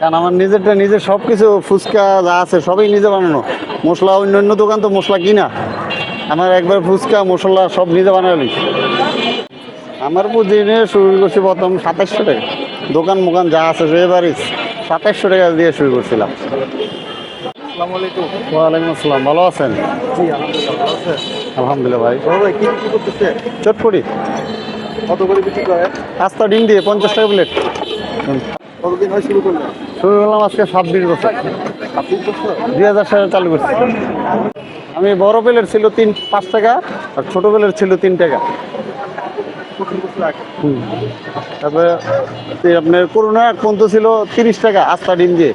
কারণ আমার নিজেরটা নিজের সব কিছু ফুচকা যা আছে সবই নিজে বানানো। মশলা অন্য অন্য দোকান তো মশলা কিনা? আমার একবার ফুচকা মশলা সব নিজে বানালি। আমার পুঁজি নিয়ে শুরু করছি প্রথম সাতাশশো টাকা। দোকান মোকান যা আছে এবারই সাতাশশো টাকা দিয়ে শুরু করছিলাম। ওয়ালাইকুম আসসালাম ভালো আছেন? আলহামদুলিল্লাহ ভাই। চটপটি। কত করে বিক্রি করে আস্তা ডিম দিয়ে পঞ্চাশ টাকা প্লেট কতদিন হয় শুরু করলেন? শুরু করলাম আজকে ছাব্বিশ বছর। করছ দুই হাজার সালে চালু করছি। আমি বড় প্লেট ছিল তিন পাঁচ টাকা আর ছোট প্লেট ছিল তিন টাকা। তারপরে আপনার করোনা এক পর্যন্ত ছিল তিরিশ টাকা আস্তা ডিম দিয়ে।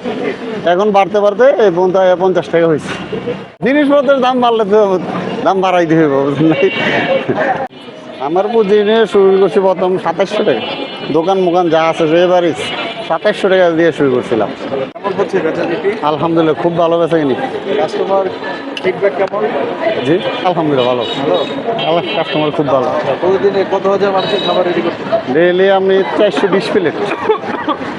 এখন বাড়তে বাড়তে এই পর্যন্ত পঞ্চাশ টাকা হয়েছে। জিনিসপত্রের দাম বাড়লে তো দাম বাড়াই হবে বুঝলেন? আমার পুঁজি নিয়ে শুরু করছি প্রথম সাতাশশো টাকা। দোকান মোকান যা আছে সে এবারই সাতাশশো টাকা দিয়ে শুরু করছিলাম। আলহামদুলিল্লাহ খুব ভালো বেচা কিনি কাস্টমার ফিডব্যাক কেমন? জি আলহামদুলিল্লাহ ভালো। ভালো? কাস্টমার খুব ভালো। প্রতিদিনে কত হাজার মানুষের খাবার রেডি করতে ডেলি আমি চারশো বিশ প্লেট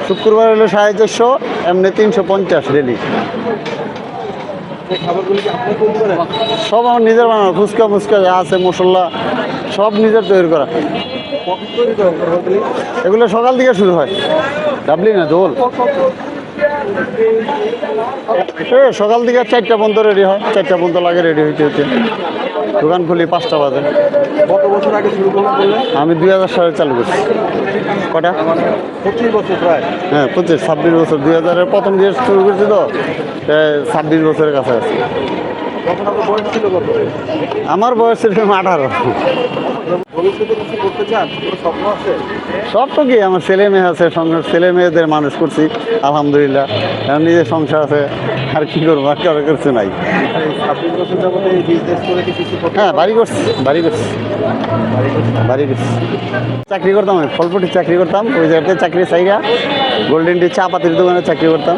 শুক্রবার হলো সাড়ে চারশো এমনি তিনশো পঞ্চাশ ডেলি আপনি সব আমার নিজের বানানো ফুচকা ফুচকা যা আছে মশলা সব নিজের তৈরি করা। এগুলো সকাল থেকে শুরু হয়। ডাবলি না দোল। সকাল থেকে চারটা পর্যন্ত রেডি হয়। চারটা পর্যন্ত লাগে রেডি হইতে হইতে। দোকান খুলি পাঁচটা বাজে। কত বছর আগে শুরু করলেন? আমি দুই হাজার সালে চালু করছি। কটা? পঁচিশ বছর প্রায়। হ্যাঁ পঁচিশ ছাব্বিশ বছর। দুই হাজারের প্রথম দিয়ে শুরু করছি তো। ছাব্বিশ বছরের কাছে আছে আমার বয়স ছিল আঠারো। সব তো কি? আমার ছেলে মেয়ে আছে ছেলে মেয়েদের মানুষ করছি আলহামদুলিল্লাহ। এখন নিজের সংসার আছে আর কি করব? আর কারও কিছু নাই। হ্যাঁ বাড়ি করছি বাড়ি করছি। বাড়ি করছি। চাকরি করতাম আমি ফলপটি চাকরি করতাম ওই জায়গাতে চাকরি চাইরা গোল্ডেন টি চা পাতির দোকানে চাকরি করতাম।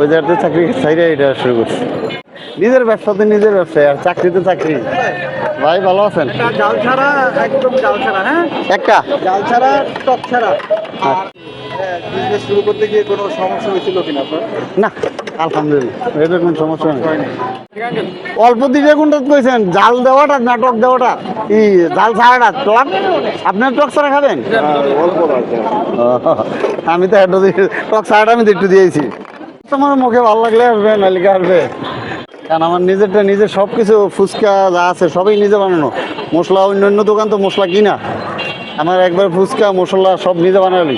ওই জায়গাতে চাকরি চাইরা এটা শুরু করছি। নিজের ব্যবসা তো নিজের ব্যবসায় আর চাকরি তো চাকরি। ভাই ভালো আছেন? জাল ছাড়া একদম জাল ছাড়া হ্যাঁ? একটা? জাল ছাড়া ছাড়া। আর বিজনেস শুরু করতে গিয়ে কোনো সমস্যা হয়েছিল কিনা আপনার? না আলহামদুলিল্লাহ। এদের কোনো সমস্যা নেই অল্প দিকে কোনটা কইছেন জাল দেওয়াটা না টক দেওয়াটা? ই জাল ছাড়াটা টক? আপনার টক ছাড়া খাবেন? লাগছে ও, আমি তো টক ছাড়াটা আমি তো একটু দিয়েছি। তোমার মুখে ভালো লাগলে আসবে নালিকা আসবে? কারণ আমার নিজেরটা নিজের সব কিছু ফুচকা যা আছে সবই নিজে বানানো। মশলা অন্য অন্য দোকান তো মশলা কিনা? আমার একবার ফুচকা, মশলা সব নিজে বানালি।